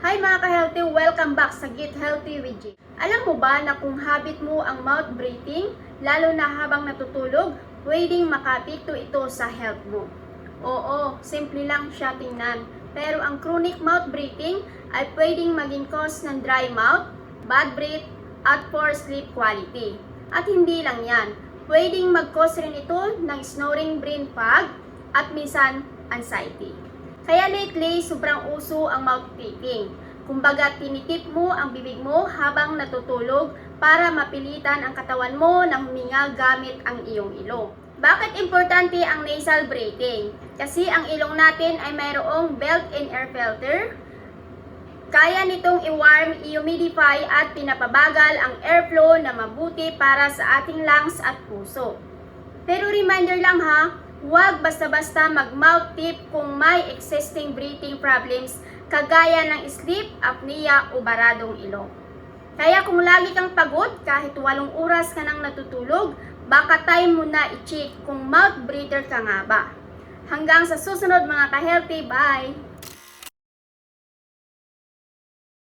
Hi mga ka-healthy! Welcome back sa Get Healthy with G. Alam mo ba na kung habit mo ang mouth breathing, lalo na habang natutulog, pwedeng makapikto ito sa health mo? Oo, simple lang siya tingnan. Pero ang chronic mouth breathing ay pwedeng maging cause ng dry mouth, bad breath, at poor sleep quality. At hindi lang yan, pwedeng mag-cause rin ito ng snoring brain fog at minsan anxiety. Kaya lately, sobrang uso ang mouth breathing. Kumbaga, tinitip mo ang bibig mo habang natutulog para mapilitan ang katawan mo na huminga gamit ang iyong ilong. Bakit importante ang nasal breathing? Kasi ang ilong natin ay mayroong built-in air filter. Kaya nitong i-warm, i-humidify at pinapabagal ang airflow na mabuti para sa ating lungs at puso. Pero reminder lang ha, huwag basta-basta mag-mouth tip kung may existing breathing problems kagaya ng sleep apnea o baradong ilong. Kaya kung lagi kang pagod kahit walong oras ka nang natutulog, baka time mo na i-check kung mouth breather ka nga ba. Hanggang sa susunod mga ka-healthy, bye!